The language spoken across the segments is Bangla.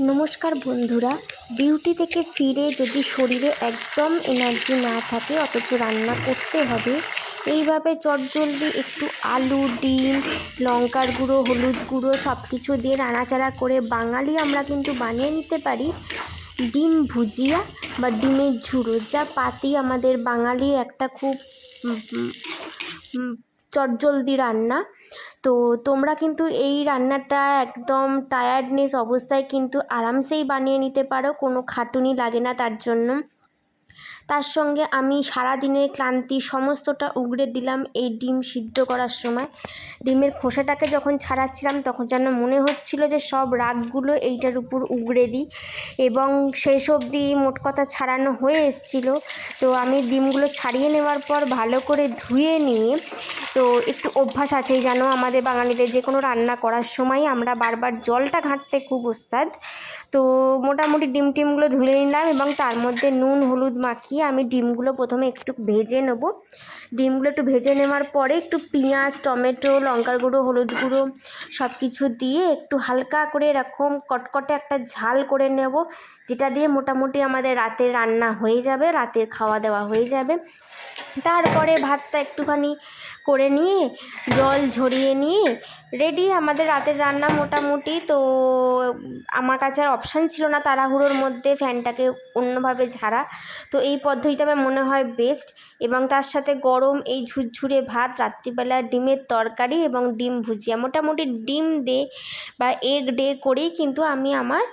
নমস্কার বন্ধুরা, ডিউটি থেকে ফিরে যদি শরীরে একদম এনার্জি না থাকে, অথচ রান্না করতে হবে, এইভাবে চটজলদি একটু আলু, ডিম, লঙ্কার গুঁড়ো, হলুদ গুঁড়ো সব কিছু দিয়ে নাড়াচাড়া করে বাঙালি আমরা কিন্তু বানিয়ে নিতে পারি। ডিম ভুজিয়া বা ডিমের ঝুড়ো, যা পাতি আমাদের বাঙালি একটা খুব চটজলদি রান্না। তো তোমরা কিন্তু এই রান্নাটা একদম টায়ার্ডনেস অবস্থায় কিন্তু আরামসেই বানিয়ে নিতে পারো, কোনো খাটুনি লাগে না তার জন্য। তার সঙ্গে আমি সারাদিনের ক্লান্তি সমস্তটা উগড়ে দিলাম এই ডিম সিদ্ধ করার সময়। ডিমের খোসাটাকে যখন ছাড়াচ্ছিলাম তখন যেন মনে হচ্ছিল যে সব রাগগুলো এইটার উপর উগড়ে দিই এবং শেষ অবধি মোট কথা ছাড়ানো হয়ে এসছিল। তো আমি ডিমগুলো ছাড়িয়ে নেওয়ার পর ভালো করে ধুয়ে নিয়ে, তো একটু অভ্যাস আছেই জানো আমাদের বাঙালিদের যে কোনো রান্না করার সময় আমরা বারবার জলটা ঘাঁটতে খুব ওস্তাদ তো মোটামুটি ডিম টিমগুলো ধুয়ে নিলাম এবং তার মধ্যে নুন, হলুদ মাখিয়ে আমি ডিমগুলো প্রথমে একটু ভেজে নেব। ডিমগুলো একটু ভেজে নেওয়ার পরে একটু পেঁয়াজ, টমেটো, লঙ্কার গুঁড়ো, হলুদ গুঁড়ো সব কিছু দিয়ে একটু হালকা করে এরকম কটকটে একটা ঝাল করে নেব, যেটা দিয়ে মোটামুটি আমাদের রাতের রান্না হয়ে যাবে, রাতের খাওয়া দাওয়া হয়ে যাবে। তারপরে ভাতটা একটুখানি করে নিয়ে, জল ঝরিয়ে নিয়ে রেডি আমাদের রাতের রান্না মোটামুটি। তো আমার কাছে আর অপশান ছিল না তাড়াহুড়োর মধ্যে ফ্যানটাকে অন্যভাবে ঝাড়া। তো এই পদ্ধতিটা আমার মনে হয় বেস্ট এবং তার সাথে গরম এই ঝুরঝুরে ভাত, রাত্রিবেলা ডিমের তরকারি এবং ডিম ভুজিয়া। মোটামুটি ডিম দে বা এগ ডে করেই কিন্তু আমি আমার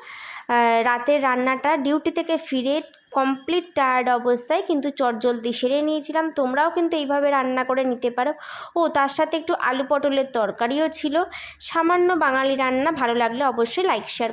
রাতের রান্নাটা ডিউটি থেকে ফিরে কমপ্লিট টায়ার্ড অবস্থায় কিন্তু চটজলদি সেরে নিয়েছিলাম। তোমরাও কিন্তু এইভাবে রান্না করে নিতে পারো। ও, তার সাথে একটু আলু পটলের তরকারিও ছিল। সামান্য বাঙালি রান্না ভালো লাগলে অবশ্যই লাইক শেয়ার